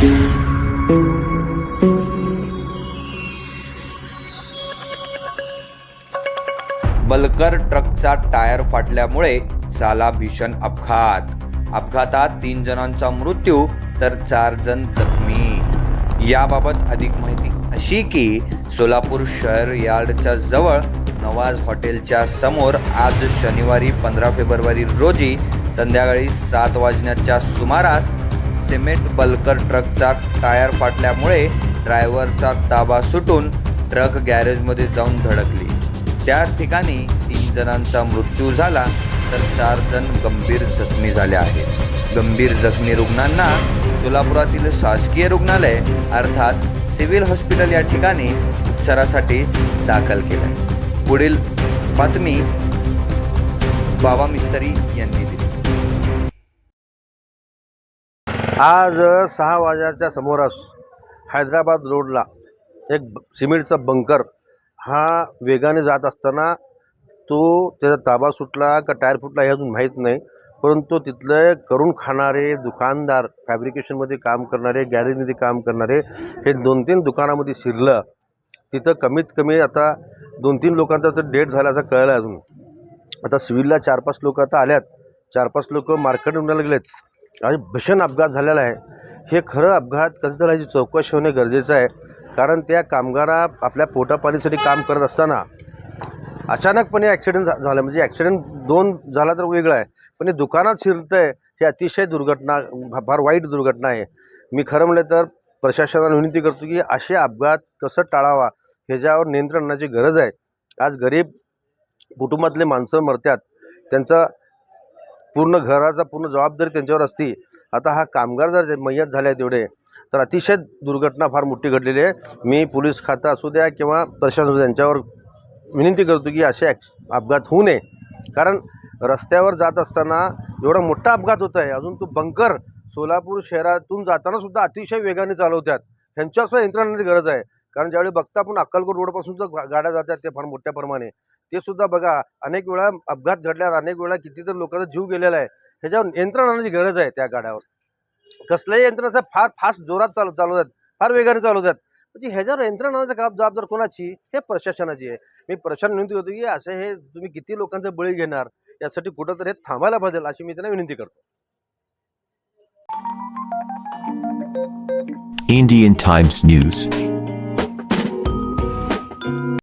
Bulker ट्रकचा tyre फाटल्यामुळे झाला भीषण अपघात. अपघातात तीन जणांचा मृत्यू तर चार जण जखमी. याबाबत अधिक माहिती अशी की सोलापूर शहर यार्डच्या जवळ नवाज हॉटेलच्या समोर आज शनिवारी पंधरा फेब्रुवारी रोजी संध्याकाळी सात वाजण्याच्या सुमारास सिमेंट बल्कर ट्रकचा टायर फाटल्यामुळे ड्रायव्हरचा ताबा सुटून ट्रक गॅरेजमध्ये जाऊन धडकली. त्या ठिकाणी तीन जणांचा मृत्यू झाला तर चार जण गंभीर जखमी झाले आहेत. गंभीर जखमी रुग्णांना सोलापुरातील शासकीय रुग्णालय अर्थात सिव्हिल हॉस्पिटल या ठिकाणी उपचारासाठी दाखल केलं पुढील बातमी बाबा मिस्त्री यांनी दिली. आज सहा वाजाच्या समोरास हैदराबाद रोडला एक सिमेंटचा बंकर हा वेगाने जात असताना तो त्याचा ताबा सुटला का टायर फुटला हे अजून माहीत नाही परंतु तिथले करून खाणारे दुकानदार फॅब्रिकेशनमध्ये काम करणारे गॅरेजमध्ये काम करणारे हे दोन तीन दुकानामध्ये शिरलं. तिथं कमीत कमी आता दोन तीन लोकांचा तर डेट झाला असं कळलं अजून. आता सिव्हिलला चार पाच लोक आता आल्यात. चार पाच लोक मार्केट उन्हाला गेलेत आज भीषण अपघात झालेला आहे. हे खरं अपघात कसं झालं याची चौकशी होणे गरजेचं आहे. कारण त्या कामगारा आपल्या पोटापाणीसाठी काम करत असताना अचानकपणे ॲक्सिडेंट झा झाला. म्हणजे ॲक्सिडेंट दोन झाला तर वेगळा आहे. पण हे दुकानात शिरतं आहे ही अतिशय दुर्घटना फार वाईट दुर्घटना आहे. मी खरं म्हणलं तर प्रशासनाला विनंती करतो की असे अपघात कसं टाळावा ह्याच्यावर नियंत्रण आणण्याची गरज आहे. आज गरीब कुटुंबातले माणसं मरतात. त्यांचा पूर्ण घराचा पूर्ण जबाबदारी त्यांच्यावर असती. आता हा कामगार जर मय्यत झाले तेवढे तर अतिशय दुर्घटना फार मोठी घडलेली आहे. मी पोलीस खातं असू द्या किंवा प्रशासन असू द्या यांच्यावर विनंती करतो की असे ॲक्स अपघात होऊ नये. कारण रस्त्यावर जात असताना एवढा मोठा अपघात होत आहे. अजून तो बंकर सोलापूर शहरातून जाताना सुद्धा अतिशय वेगाने चालवतात. ह्यांच्यासुद्धा यंत्रणाची गरज आहे. कारण ज्यावेळी बघता आपण अक्कलकोट रोडपासून जर गाड्या जातात ते फार मोठ्या प्रमाणे. ते सुद्धा बघा अनेक वेळा अपघात घडल्यात अनेक वेळा कितीतरी लोकांचा जीव गेलेला आहे. ह्याच्यावर यंत्रणाची गरज आहे त्या गाड्यावर. कसल्याही यंत्रणाचा फार फास्ट जोरात चालू चालवतात फार वेगाने चालवतात म्हणजे ह्याच्यावर यंत्रणाचा आणण्याचं जबाबदार कोणाची? हे प्रशासनाची आहे. मी प्रशासन विनंती करतो की असे हे तुम्ही किती लोकांचा बळी घेणार यासाठी कुठंतरी हे थांबायला पाहिजे अशी मी त्यांना विनंती करतो. Indian Times News.